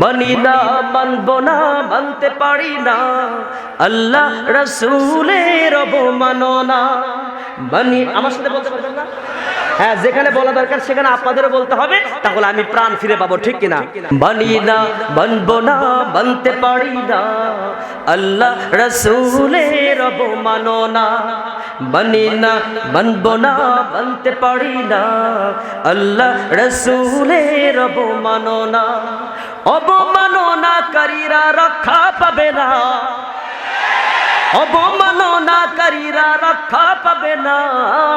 মানি না, মানব না, মানতে পারি না। আল্লাহ রসুলের অবমাননা। মানি, আমার সাথে বলতে পারবেন না? হ্যাঁ যেখানে বলা দরকার সেখানে আপনাদেরও বলতে হবে, তাহলে আমি প্রাণ ফিরে পাবো, ঠিক কিনা? মানি না, মানব না, মানতে পারি না। আল্লাহ রসুলের অবমাননা। মানি না, মানব না, মানতে পারি না। আল্লাহ রসুলের অবমাননা। অবমাননাকারীরা রক্ষা পাবে না। অবমাননাকারীরা রক্ষা পাবে না।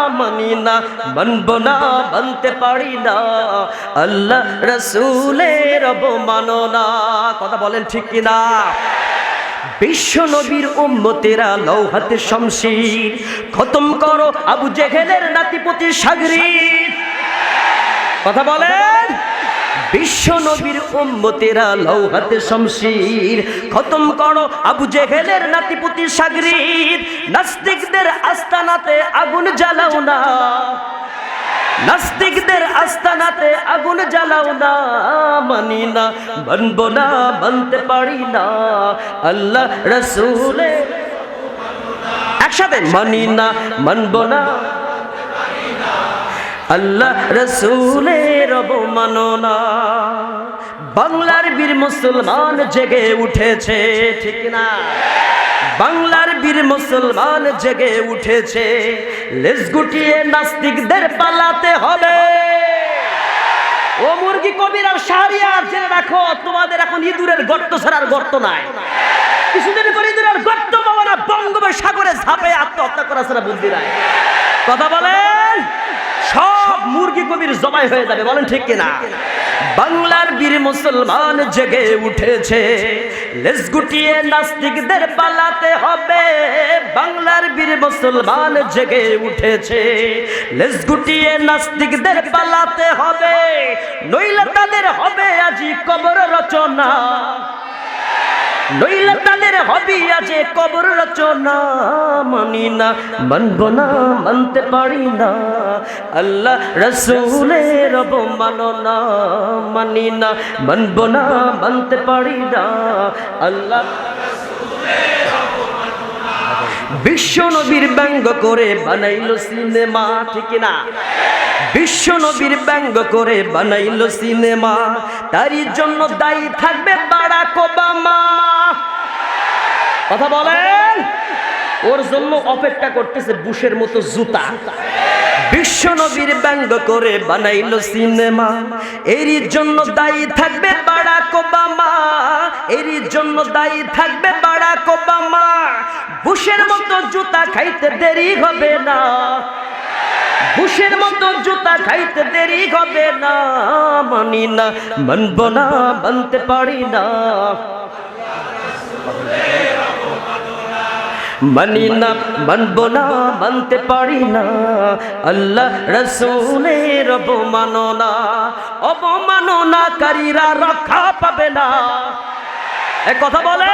মানি না, মানব না, মানতে পারি না। আল্লাহ রসুলের অবমাননা। কথা বলেন ঠিক কিনা? বিশ্ব নবীর উম্মতেরা লৌহাতে শমশির খতম করো আবু জেহেলের নাতিপতি সাগরী কথা বলেন? বিশ্ব নবীর উম্মতেরা লৌহাতে শমশির। খতম করো আবু জেহেলের নাতিপুতি সাগরীর। নাস্তিকদের আস্তানাতে আগুন জ্বালাও না। নাস্তিকদের আস্তানাতে আগুন জ্বালাও না। মানি না, মানব না, মানতে পারি না। আল্লাহ রসুলে একসাথে, মানি না, মানব না। আল্লাহ রসুলের অবমাননা। বাংলার বীর মুসলমান জেগে উঠেছে, ঠিক না বাংলার বীর মুসলমান জেগে উঠেছে, লেজ গুটিয়ে নাস্তিকদের পালাতে হবে। ও মুরগি কবির আর শাহরিয়ার জেনে রাখো, তোমাদের এখন ইঁদুরের গর্ত ছাড়ার গর্ত নাই। কিছুদিন পরে ইঁদুরের গর্ত পাবো না বঙ্গোপসাগরে ঝাঁপে আত্মহত্যা করা ছাড়া বুদ্ধি নাই। কথা বলেন? সব মুরগি কবির জবাই হয়ে যাবে, বলেন ঠিক কিনা? বাংলার বীর মুসলমান জেগে উঠেছে, লেজ গুটিয়ে নাস্তিকদের পালাতে হবে। বাংলার বীর মুসলমান জেগে উঠেছে, লেজ গুটিয়ে নাস্তিকদের পালাতে হবে। নইলে তাদের হবে আজি কবর রচনা। নইলে তাদের হবি আছে কবর রচনা, মানি না, মানব না, মানতে পারি না। আল্লাহ রসুলের অবমাননা, মানি না, মানব না, মানতে পারি না। আল্লাহ বিশ্ব নবীর ব্যঙ্গ করে বানাইল সিনেমা, ঠিক না বিশ্ব নবীর ব্যঙ্গ করে বানাইল সিনেমা। তারই জন্য দায়ী থাকবে বারাক ওবামা। কথা বলেন? ওর জন্য অপেক্ষা করতেছে বুশের মতো জুতা। বিশ্ব নবীর ব্যঙ্গ করে বানাইল সিনেমা। এরই জন্য দায়ী থাকবে বারাক ওবামা। এরই জন্য দায়ী থাকবে বারাক ওবামা। বুশের মতো জুতা খাইতে দেরি হবে না। বুশের মতো জুতা খাইতে দেরি হবে না, মানি না, মানব না, মানতে পারি না। মানি না, মানব না, মানতে পারি না। আল্লাহ রসুলের অবমাননা, অবমাননাকারীরা রক্ষা পাবে না। এ কথা বলে